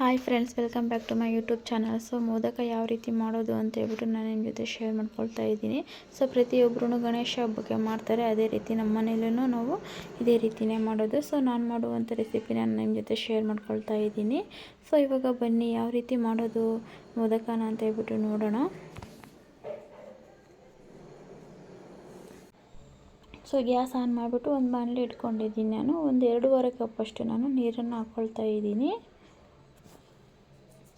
Hi friends, welcome back to my YouTube channel. So, modak ಯಾವ ರೀತಿ ಮಾಡೋದು ಅಂತ ಹೇಳ್ಬಿಟ್ಟು ನಾನು ನಿಮ್ಮ ಜೊತೆ ಶೇರ್ ಮಾಡ್ಕೊಳ್ತಾ ಇದ್ದೀನಿ. ಸೊ ಪ್ರತಿಯೊಬ್ಬರೂ ಗಣೇಶ ಹಬ್ಬಕ್ಕೆ ಮಾಡ್ತಾರೆ. ಅದೇ ರೀತಿ ನಮ್ಮ ಮನೇಲೂ ನಾವು ಇದೇ ರೀತಿಯೇ ಮಾಡೋದು. ಸೊ, ನಾನು ಮಾಡುವಂಥ ರೆಸಿಪಿ ನಾನು ನಿಮ್ಮ ಜೊತೆ ಶೇರ್ ಮಾಡ್ಕೊಳ್ತಾ ಇದ್ದೀನಿ. ಸೊ, ಇವಾಗ ಬನ್ನಿ, ಯಾವ ರೀತಿ ಮಾಡೋದು ಮೋದಕನ ಅಂತ ಹೇಳ್ಬಿಟ್ಟು ನೋಡೋಣ. ಸೊ, ಗ್ಯಾಸ್ ಆನ್ ಮಾಡಿಬಿಟ್ಟು ಒಂದು ಬಾಣಲೆ ಇಟ್ಕೊಂಡಿದ್ದೀನಿ ನಾನು. ಒಂದು ಎರಡೂವರೆ ಕಪ್ಪಷ್ಟು ನಾನು ನೀರನ್ನು ಹಾಕ್ಕೊಳ್ತಾ ಇದ್ದೀನಿ.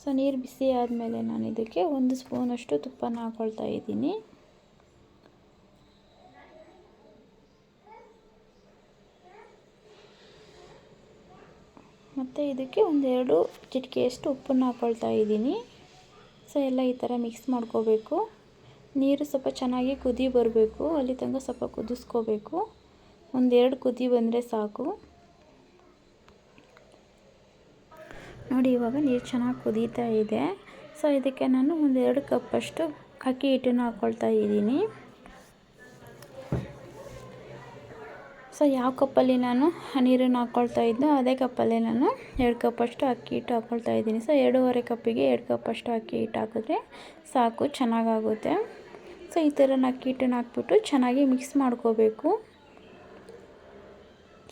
ಸೊ ನೀರು ಬಿಸಿ ಆದಮೇಲೆ ನಾನು ಇದಕ್ಕೆ ಒಂದು ಸ್ಪೂನಷ್ಟು ತುಪ್ಪನ ಹಾಕ್ಕೊಳ್ತಾ ಇದ್ದೀನಿ. ಮತ್ತು ಇದಕ್ಕೆ ಒಂದೆರಡು ಚಿಟಿಕೆಯಷ್ಟು ಉಪ್ಪನ್ನು ಹಾಕ್ಕೊಳ್ತಾ ಇದ್ದೀನಿ. ಸೊ ಎಲ್ಲ ಈ ಥರ ಮಿಕ್ಸ್ ಮಾಡ್ಕೋಬೇಕು. ನೀರು ಸ್ವಲ್ಪ ಚೆನ್ನಾಗಿ ಕುದಿ ಬರಬೇಕು, ಅಲ್ಲಿ ತನಕ ಸ್ವಲ್ಪ ಕುದಿಸ್ಕೋಬೇಕು. ಒಂದೆರಡು ಕುದಿ ಬಂದರೆ ಸಾಕು. ನೋಡಿ, ಇವಾಗ ನೀರು ಚೆನ್ನಾಗಿ ಕುದೀತಾ ಇದೆ. ಸೊ ಇದಕ್ಕೆ ನಾನು ಒಂದೆರಡು ಕಪ್ಪಷ್ಟು ಅಕ್ಕಿ ಹಿಟ್ಟನ್ನು ಹಾಕ್ಕೊಳ್ತಾ ಇದ್ದೀನಿ. ಸೊ ಯಾವ ಕಪ್ಪಲ್ಲಿ ನಾನು ನೀರನ್ನು ಹಾಕ್ಕೊಳ್ತಾ ಇದ್ದೋ ಅದೇ ಕಪ್ಪಲ್ಲಿ ನಾನು ಎರಡು ಕಪ್ಪಷ್ಟು ಅಕ್ಕಿ ಹಿಟ್ಟು ಹಾಕ್ಕೊಳ್ತಾ ಇದ್ದೀನಿ. ಸೊ ಎರಡೂವರೆ ಕಪ್ಪಿಗೆ ಎರಡು ಕಪ್ಪಷ್ಟು ಅಕ್ಕಿ ಹಿಟ್ಟು ಹಾಕಿದ್ರೆ ಸಾಕು, ಚೆನ್ನಾಗಾಗುತ್ತೆ. ಸೊ ಈ ಥರ ಅಕ್ಕಿ ಹಿಟ್ಟನ್ನು ಹಾಕ್ಬಿಟ್ಟು ಚೆನ್ನಾಗಿ ಮಿಕ್ಸ್ ಮಾಡ್ಕೋಬೇಕು.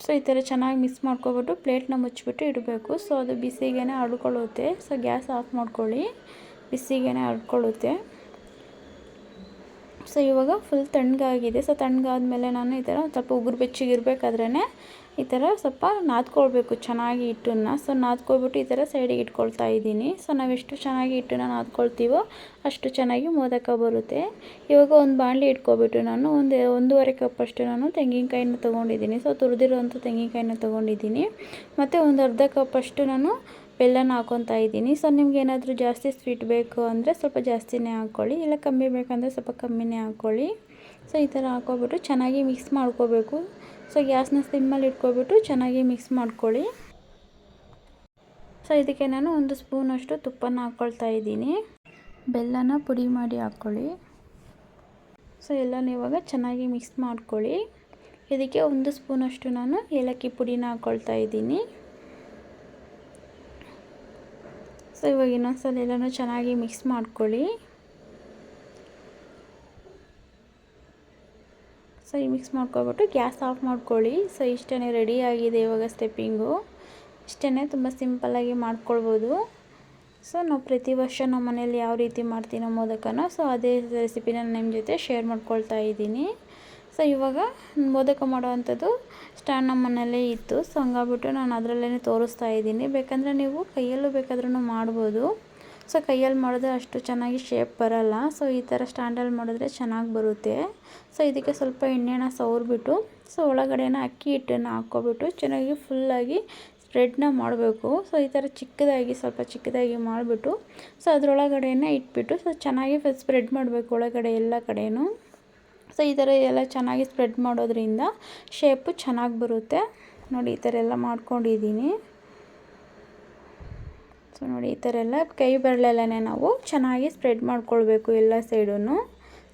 ಸೊ, ಈ ಥರ ಚೆನ್ನಾಗಿ ಮಿಕ್ಸ್ ಮಾಡ್ಕೊಬಿಟ್ಟು ಪ್ಲೇಟ್ನ ಮುಚ್ಚಿಬಿಟ್ಟು ಇಡಬೇಕು. ಸೊ, ಅದು ಬಿಸಿಗೆ ಅಳ್ಕೊಳ್ಳುತ್ತೆ. ಸೊ, ಗ್ಯಾಸ್ ಆಫ್ ಮಾಡ್ಕೊಳ್ಳಿ. ಬಿಸಿಗೆ ಅಳ್ಕೊಳ್ಳುತ್ತೆ. ಸೊ, ಇವಾಗ ಫುಲ್ ತಣ್ಣಗಾಗಿದೆ. ಸೊ, ತಣ್ಣಗಾದ್ಮೇಲೆ ನಾನು ಈ ಥರ ಸ್ವಲ್ಪ ಉಗುರು ಬೆಚ್ಚಗಿರ್ಬೇಕಾದ್ರೇ ಈ ಥರ ಸ್ವಲ್ಪ ನಾದ್ಕೊಳ್ಬೇಕು, ಚೆನ್ನಾಗಿ ಹಿಟ್ಟನ್ನ. ಸೊ ನಾದ್ಕೊಳ್ಬಿಟ್ಟು ಈ ಥರ ಸೈಡಿಗೆ ಇಟ್ಕೊಳ್ತಾ ಇದ್ದೀನಿ. ಸೊ ನಾವೆಷ್ಟು ಚೆನ್ನಾಗಿ ಹಿಟ್ಟನ್ನ ನಾದ್ಕೊಳ್ತೀವೋ ಅಷ್ಟು ಚೆನ್ನಾಗಿ ಮೋದಕ ಬರುತ್ತೆ. ಇವಾಗ ಒಂದು ಬಾಣಲಿ ಇಟ್ಕೊಬಿಟ್ಟು ನಾನು ಒಂದು ಒಂದೂವರೆ ಕಪ್ಪಷ್ಟು ನಾನು ತೆಂಗಿನಕಾಯಿನ ತೊಗೊಂಡಿದ್ದೀನಿ. ಸೊ ತುರಿದಿರುವಂಥ ತೆಂಗಿನಕಾಯಿನ ತೊಗೊಂಡಿದ್ದೀನಿ. ಮತ್ತು ಒಂದು ಅರ್ಧ ಕಪ್ಪಷ್ಟು ನಾನು ಬೆಲ್ಲನ ಹಾಕೊತಾ ಇದ್ದೀನಿ. ಸೊ ನಿಮ್ಗೆ ಏನಾದರೂ ಜಾಸ್ತಿ ಸ್ವೀಟ್ ಬೇಕು ಅಂದರೆ ಸ್ವಲ್ಪ ಜಾಸ್ತಿನೇ ಹಾಕ್ಕೊಳ್ಳಿ. ಇಲ್ಲ ಕಮ್ಮಿ ಬೇಕಂದರೆ ಸ್ವಲ್ಪ ಕಮ್ಮಿನೇ ಹಾಕ್ಕೊಳ್ಳಿ. ಸೊ ಈ ಥರ ಹಾಕೋಬಿಟ್ಟು ಚೆನ್ನಾಗಿ ಮಿಕ್ಸ್ ಮಾಡ್ಕೋಬೇಕು ಸೊ ಗ್ಯಾಸ್ನ ಸಿಮ್ಮಲ್ಲಿ ಇಟ್ಕೊಬಿಟ್ಟು ಚೆನ್ನಾಗಿ ಮಿಕ್ಸ್ ಮಾಡ್ಕೊಳ್ಳಿ. ಸೊ ಇದಕ್ಕೆ ನಾನು ಒಂದು ಸ್ಪೂನಷ್ಟು ತುಪ್ಪನ ಹಾಕ್ಕೊಳ್ತಾ ಇದ್ದೀನಿ. ಬೆಲ್ಲನ ಪುಡಿ ಮಾಡಿ ಹಾಕ್ಕೊಳ್ಳಿ ಸೊ ಎಲ್ಲನೂ ಇವಾಗ ಚೆನ್ನಾಗಿ ಮಿಕ್ಸ್ ಮಾಡ್ಕೊಳ್ಳಿ. ಇದಕ್ಕೆ ಒಂದು ಸ್ಪೂನಷ್ಟು ನಾನು ಏಲಕ್ಕಿ ಪುಡಿನ ಹಾಕ್ಕೊಳ್ತಾ ಇದ್ದೀನಿ. ಸೊ ಇವಾಗ ಇನ್ನೊಂದ್ಸಲ ಎಲ್ಲನೂ ಚೆನ್ನಾಗಿ ಮಿಕ್ಸ್ ಮಾಡ್ಕೊಳ್ಳಿ. ಸೊ ಈ ಮಿಕ್ಸ್ ಮಾಡ್ಕೊಬಿಟ್ಟು ಗ್ಯಾಸ್ ಆಫ್ ಮಾಡ್ಕೊಳ್ಳಿ. ಸೊ ಇಷ್ಟೇ ರೆಡಿ ಆಗಿದೆ ಇವಾಗ ಸ್ಟೆಪ್ಪಿಂಗು. ಇಷ್ಟೇ ತುಂಬ ಸಿಂಪಲ್ಲಾಗಿ ಮಾಡ್ಕೊಳ್ಬೋದು. ಸೊ ನಾವು ಪ್ರತಿ ವರ್ಷ ನಮ್ಮ ಮನೇಲಿ ಯಾವ ರೀತಿ ಮಾಡ್ತೀನೋ ಮೋದಕನ, ಸೊ ಅದೇ ರೆಸಿಪಿನ ನಿಮ್ಮ ಜೊತೆ ಶೇರ್ ಮಾಡ್ಕೊಳ್ತಾ ಇದ್ದೀನಿ. ಸೊ ಇವಾಗ ಮೋದಕ ಮಾಡೋವಂಥದ್ದು ಸ್ಟ್ಯಾಂಡ್ ನಮ್ಮ ಮನೇಲೇ ಇತ್ತು. ಸೊ ಹಂಗಾಗ್ಬಿಟ್ಟು ನಾನು ಅದರಲ್ಲೇ ತೋರಿಸ್ತಾ ಇದ್ದೀನಿ. ಬೇಕಂದರೆ ನೀವು ಕೈಯಲ್ಲೂ ಬೇಕಾದ್ರೂ ಮಾಡ್ಬೋದು. ಸೊ ಕೈಯಲ್ಲಿ ಮಾಡಿದ್ರೆ ಅಷ್ಟು ಚೆನ್ನಾಗಿ ಶೇಪ್ ಬರೋಲ್ಲ. ಸೊ ಈ ಥರ ಸ್ಟ್ಯಾಂಡಲ್ಲಿ ಮಾಡಿದ್ರೆ ಚೆನ್ನಾಗಿ ಬರುತ್ತೆ. ಸೊ ಇದಕ್ಕೆ ಸ್ವಲ್ಪ ಎಣ್ಣೆನ ಸವರ್ಬಿಟ್ಟು ಸೊ ಒಳಗಡೆನ ಅಕ್ಕಿ ಹಿಟ್ಟನ್ನು ಹಾಕ್ಕೊಬಿಟ್ಟು ಚೆನ್ನಾಗಿ ಫುಲ್ಲಾಗಿ ಸ್ಪ್ರೆಡ್ನ ಮಾಡಬೇಕು. ಸೊ ಈ ಥರ ಚಿಕ್ಕದಾಗಿ, ಸ್ವಲ್ಪ ಚಿಕ್ಕದಾಗಿ ಮಾಡಿಬಿಟ್ಟು ಸೊ ಅದರೊಳಗಡೆನ ಇಟ್ಬಿಟ್ಟು ಸೊ ಚೆನ್ನಾಗಿ ಸ್ಪ್ರೆಡ್ ಮಾಡಬೇಕು ಒಳಗಡೆ ಎಲ್ಲ ಕಡೆಯೂ ಸೊ ಈ ಥರ ಎಲ್ಲ ಚೆನ್ನಾಗಿ ಸ್ಪ್ರೆಡ್ ಮಾಡೋದ್ರಿಂದ ಶೇಪು ಚೆನ್ನಾಗಿ ಬರುತ್ತೆ. ನೋಡಿ, ಈ ಥರ ಎಲ್ಲ ಮಾಡ್ಕೊಂಡಿದ್ದೀನಿ. ಸೊ ನೋಡಿ, ಈ ಥರ ಎಲ್ಲ ಕೈ ಬೆರಳಲ್ಲೇ ನಾವು ಚೆನ್ನಾಗಿ ಸ್ಪ್ರೆಡ್ ಮಾಡ್ಕೊಳ್ಬೇಕು ಎಲ್ಲ ಸೈಡೂ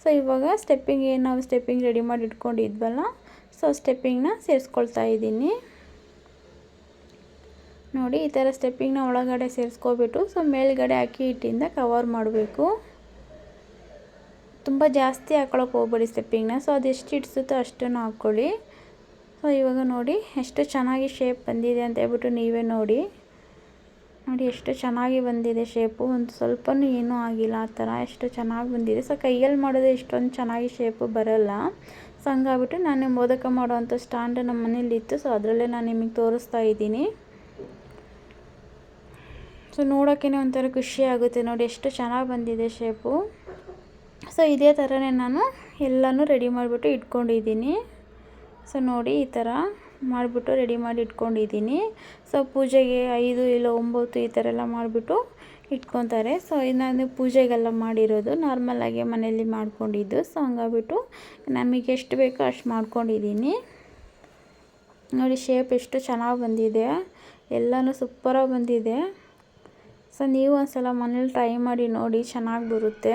ಸೊ ಇವಾಗ ಸ್ಟೆಪ್ಪಿಂಗ್ ಏನು ನಾವು ಸ್ಟೆಪ್ಪಿಂಗ್ ರೆಡಿ ಮಾಡಿ ಇಟ್ಕೊಂಡಿದ್ವಲ್ಲ ಸೊ ಸ್ಟೆಪ್ಪಿಂಗ್ನ ಸೇರಿಸ್ಕೊಳ್ತಾ ಇದ್ದೀನಿ. ನೋಡಿ, ಈ ಥರ ಸ್ಟೆಪ್ಪಿಂಗ್ನ ಒಳಗಡೆ ಸೇರಿಸ್ಕೊಬಿಟ್ಟು ಸೊ ಮೇಲ್ಗಡೆ ಅಕ್ಕಿ ಹಿಟ್ಟಿಂದ ಕವರ್ ಮಾಡಬೇಕು. ತುಂಬ ಜಾಸ್ತಿ ಹಾಕೊಳಕ್ಕೆ ಹೋಗ್ಬೇಡಿ ಸ್ಟೆಪ್ಪಿಂಗ್ನ ಸೊ ಅದು ಎಷ್ಟು ಇಡ್ಸುತ್ತೋ ಅಷ್ಟನ್ನು ಹಾಕ್ಕೊಳ್ಳಿ. ಸೊ ಇವಾಗ ನೋಡಿ, ಎಷ್ಟು ಚೆನ್ನಾಗಿ ಶೇಪ್ ಬಂದಿದೆ ಅಂತ ಹೇಳ್ಬಿಟ್ಟು ನೀವೇ ನೋಡಿ. ನೋಡಿ ಎಷ್ಟು ಚೆನ್ನಾಗಿ ಬಂದಿದೆ ಶೇಪು ಒಂದು ಸ್ವಲ್ಪನೂ ಏನೂ ಆಗಿಲ್ಲ. ಆ ಥರ ಎಷ್ಟು ಚೆನ್ನಾಗಿ ಬಂದಿದೆ. ಸೊ ಕೈಯಲ್ಲಿ ಮಾಡೋದೇ ಇಷ್ಟೊಂದು ಚೆನ್ನಾಗಿ ಶೇಪು ಬರೋಲ್ಲ. ಸೊ ಹಂಗಾಗ್ಬಿಟ್ಟು ನಾನು ಮೋದಕ ಮಾಡುವಂಥ ಸ್ಟ್ಯಾಂಡ್ ನಮ್ಮ ಮನೇಲಿತ್ತು ಸೊ ಅದರಲ್ಲೇ ನಾನು ನಿಮಗೆ ತೋರಿಸ್ತಾ ಇದ್ದೀನಿ. ಸೊ ನೋಡೋಕ್ಕೇ ಒಂಥರ ಖುಷಿ ಆಗುತ್ತೆ. ನೋಡಿ ಎಷ್ಟು ಚೆನ್ನಾಗಿ ಬಂದಿದೆ ಶೇಪು ಸೊ ಇದೇ ಥರನೇ ನಾನು ಎಲ್ಲನೂ ರೆಡಿ ಮಾಡಿಬಿಟ್ಟು ಇಟ್ಕೊಂಡಿದ್ದೀನಿ. ಸೊ ನೋಡಿ ಈ ಥರ. ಮಾಡಿಬಿಟ್ಟು ರೆಡಿ ಮಾಡಿ ಇಟ್ಕೊಂಡಿದ್ದೀನಿ. ಸೊ ಪೂಜೆಗೆ ಐದು ಇಲ್ಲ ಒಂಬತ್ತು ಈ ಥರ ಎಲ್ಲ ಮಾಡಿಬಿಟ್ಟು ಇಟ್ಕೊತಾರೆ. ಸೊ ನಾನು ಪೂಜೆಗೆಲ್ಲ ಮಾಡಿರೋದು ನಾರ್ಮಲಾಗಿ ಮನೆಯಲ್ಲಿ ಮಾಡ್ಕೊಂಡಿದ್ದು. ಸೊ ಹಂಗಾಗ್ಬಿಟ್ಟು ನಮಗೆ ಎಷ್ಟು ಬೇಕೋ ಅಷ್ಟು ಮಾಡ್ಕೊಂಡಿದ್ದೀನಿ. ನೋಡಿ ಶೇಪ್ ಎಷ್ಟು ಚೆನ್ನಾಗಿ ಬಂದಿದೆ. ಎಲ್ಲನೂ ಸೂಪರಾಗಿ ಬಂದಿದೆ. ಸೊ ನೀವು ಒಂದು ಸಲ ಮನೇಲಿ ಟ್ರೈ ಮಾಡಿ ನೋಡಿ ಚೆನ್ನಾಗಿ ಬರುತ್ತೆ.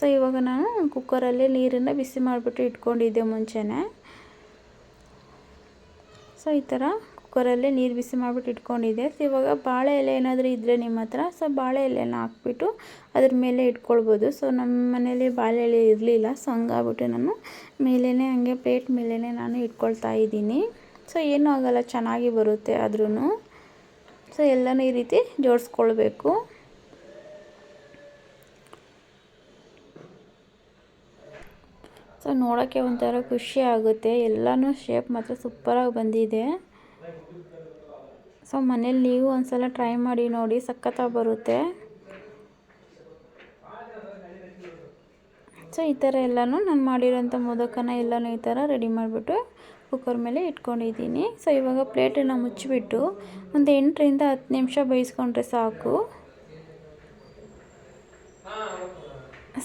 ಸೊ ಇವಾಗ ನಾನು ಕುಕ್ಕರಲ್ಲಿ ನೀರನ್ನು ಬಿಸಿ ಮಾಡಿಬಿಟ್ಟು ಇಟ್ಕೊಂಡಿದ್ದೆ ಮುಂಚೆನೇ. ಸೊ ಈ ಥರ ಕುಕ್ಕರಲ್ಲೇ ನೀರು ಬಿಸಿ ಮಾಡಿಬಿಟ್ಟು ಇಟ್ಕೊಂಡಿದ್ದೆ. ಸೊ ಇವಾಗ ಬಾಳೆ ಎಲೆ ಏನಾದರೂ ಇದ್ದರೆ ನಿಮ್ಮ ಹತ್ರ, ಸೊ ಬಾಳೆ ಎಲೆನ ಹಾಕ್ಬಿಟ್ಟು ಅದ್ರ ಮೇಲೆ ಇಟ್ಕೊಳ್ಬೋದು. ಸೊ ನಮ್ಮ ಮನೇಲಿ ಬಾಳೆ ಎಲೆ ಇರಲಿಲ್ಲ, ಸೊ ಹಂಗಾಗ್ಬಿಟ್ಟು ನಾನು ಮೇಲೇ ಹಂಗೆ ಪ್ಲೇಟ್ ಮೇಲೇ ನಾನು ಇಟ್ಕೊಳ್ತಾ ಇದ್ದೀನಿ. ಸೊ ಏನೂ ಆಗೋಲ್ಲ, ಚೆನ್ನಾಗಿ ಬರುತ್ತೆ ಆದ್ರೂ ಸೊ ಎಲ್ಲನೂ ಈ ರೀತಿ ಜೋಡಿಸ್ಕೊಳ್ಬೇಕು. ಸೊ ನೋಡೋಕ್ಕೆ ಒಂಥರ ಖುಷಿ ಆಗುತ್ತೆ. ಎಲ್ಲನೂ ಶೇಪ್ ಮಾತ್ರ ಸೂಪರಾಗಿ ಬಂದಿದೆ. ಸೊ ಮನೇಲಿ ನೀವು ಒಂದ್ಸಲ ಟ್ರೈ ಮಾಡಿ ನೋಡಿ, ಸಖತ್ತಾಗಿ ಬರುತ್ತೆ. ಸೊ ಈ ಥರ ಎಲ್ಲನೂ ನಾನು ಮಾಡಿರೋಂಥ ಮೋದಕನ ಎಲ್ಲನೂ ಈ ಥರ ರೆಡಿ ಮಾಡಿಬಿಟ್ಟು ಕುಕ್ಕರ್ ಮೇಲೆ ಇಟ್ಕೊಂಡಿದ್ದೀನಿ. ಸೊ ಇವಾಗ ಪ್ಲೇಟನ್ನು ಮುಚ್ಚಿಬಿಟ್ಟು ಒಂದು ಎಂಟರಿಂದ ಹತ್ತು ನಿಮಿಷ ಬೇಯಿಸ್ಕೊಂಡ್ರೆ ಸಾಕು.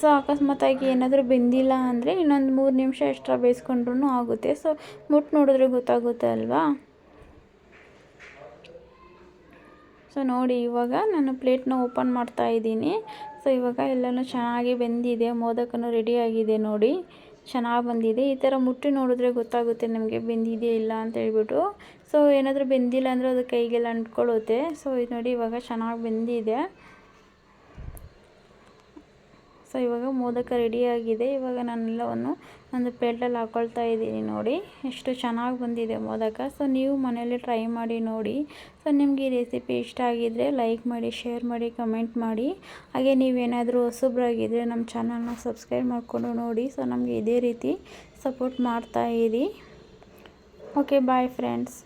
ಸೊ ಅಕಸ್ಮಾತಾಗಿ ಏನಾದರೂ ಬೆಂದಿಲ್ಲ ಅಂದರೆ ಇನ್ನೊಂದು ಮೂರು ನಿಮಿಷ ಎಕ್ಸ್ಟ್ರಾ ಬೇಯಿಸ್ಕೊಂಡ್ರೂ ಆಗುತ್ತೆ. ಸೊ ಮುಟ್ಟು ನೋಡಿದ್ರೆ ಗೊತ್ತಾಗುತ್ತೆ ಅಲ್ವಾ? ಸೊ ನೋಡಿ, ಇವಾಗ ನಾನು ಪ್ಲೇಟ್ನ ಓಪನ್ ಮಾಡ್ತಾ ಇದ್ದೀನಿ. ಸೊ ಇವಾಗ ಎಲ್ಲನೂ ಚೆನ್ನಾಗಿ ಬೆಂದಿದೆ, ಮೋದಕನೂ ರೆಡಿಯಾಗಿದೆ ನೋಡಿ. ಚೆನ್ನಾಗಿ ಬಂದಿದೆ. ಈ ಥರ ಮುಟ್ಟಿ ನೋಡಿದ್ರೆ ಗೊತ್ತಾಗುತ್ತೆ ನಮಗೆ ಬೆಂದಿದೆಯಾ ಇಲ್ಲ ಅಂತ ಹೇಳ್ಬಿಟ್ಟು. ಸೊ ಏನಾದರೂ ಬೆಂದಿಲ್ಲ ಅಂದರೆ ಅದು ಕೈಗೆಲ್ಲ ಅಂಟ್ಕೊಳ್ಳುತ್ತೆ. ಸೊ ಇದು ನೋಡಿ ಇವಾಗ ಚೆನ್ನಾಗಿ ಬೆಂದಿದೆ. ಸೊ, ಇವಾಗ ಮೋದಕ ರೆಡಿಯಾಗಿದೆ ಇವಾಗ ನಾನೆಲ್ಲವನ್ನು ಒಂದು ಪ್ಲೇಟಲ್ಲಿ ಹಾಕ್ಕೊಳ್ತಾ ಇದ್ದೀನಿ ನೋಡಿ. ಎಷ್ಟು ಚೆನ್ನಾಗಿ ಬಂದಿದೆ ಮೋದಕ. ಸೊ, ನೀವು ಮನೇಲಿ ಟ್ರೈ ಮಾಡಿ ನೋಡಿ. ಸೊ, ನಿಮಗೆ ಈ ರೆಸಿಪಿ ಇಷ್ಟ ಆಗಿದ್ದರೆ ಲೈಕ್ ಮಾಡಿ ಶೇರ್ ಮಾಡಿ ಕಮೆಂಟ್ ಮಾಡಿ. ಹಾಗೆ ನೀವೇನಾದರೂ ಹೊಸಬ್ರಾಗಿದ್ದರೆ ನಮ್ಮ ಚಾನಲ್ನ ಸಬ್ಸ್ಕ್ರೈಬ್ ಮಾಡಿಕೊಂಡು ನೋಡಿ. ಸೊ, ನಮಗೆ ಇದೇ ರೀತಿ ಸಪೋರ್ಟ್ ಮಾಡ್ತಾ ಇರಿ. Okay bye friends